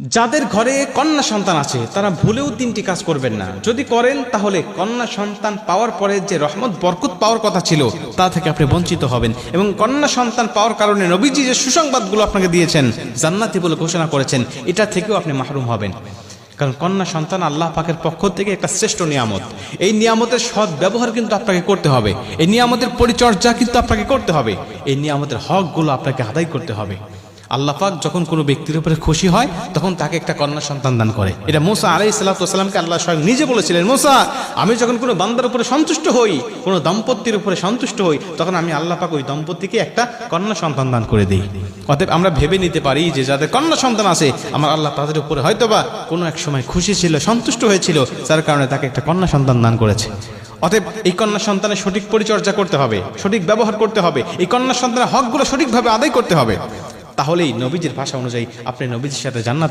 যাদের ঘরে কন্যা সন্তান আছে, তারা ভুলেও তিনটি কাজ করবেন না। যদি করেন, তাহলে কন্যা সন্তান পাওয়ার পরে যে রহমত, বরকত পাওয়ার কথা ছিল, তা থেকে আপনি বঞ্চিত হবেন। এবং কন্যা সন্তান পাওয়ার কারণে নবীজি যে সুসংবাদগুলো আপনাকে দিয়েছেন, জান্নাতি বলে ঘোষণা করেছেন, এটা থেকেও আপনি মাহরুম হবেন। কারণ কন্যা সন্তান আল্লাহ পাকের পক্ষ থেকে একটা শ্রেষ্ঠ নিয়ামত। এই নিয়ামতের সৎ ব্যবহার কিন্তু আপনাকে করতে হবে। এই নিয়ামতের পরিচর্যা কিন্তু আপনাকে করতে হবে। এই নিয়ামতের হকগুলো আপনাকে আদায় করতে হবে। আল্লাহ পাক যখন কোনো ব্যক্তির উপরে খুশি হয়, তখন তাকে একটা কন্যা সন্তান দান করে। এটা মোসা আলাই সাল্লাহামকে আল্লাহ স্বয়ং নিজে বলেছিলেন, মোসা, আমি যখন কোনো বান্দার উপরে সন্তুষ্ট হই, কোনো দম্পতির উপরে সন্তুষ্ট হই, তখন আমি আল্লাহ পাক ওই দম্পতিকে একটা কন্যা সন্তান দান করে দিই। অতএব আমরা ভেবে নিতে পারি যে যাদের কন্যা সন্তান আছে, আমার আল্লাহ তাদের উপরে হয়তোবা কোনো এক সময় খুশি ছিল, সন্তুষ্ট হয়েছিল, যার কারণে তাকে একটা কন্যা সন্তান দান করেছে। অতএব এই কন্যা সন্তানের সঠিক পরিচর্যা করতে হবে, সঠিক ব্যবহার করতে হবে, এই কন্যা সন্তানের হকগুলো সঠিকভাবে আদায় করতে হবে। তাহলেই নবীজির ভাষা অনুযায়ী আপনি নবীজির সাথে জান্নাত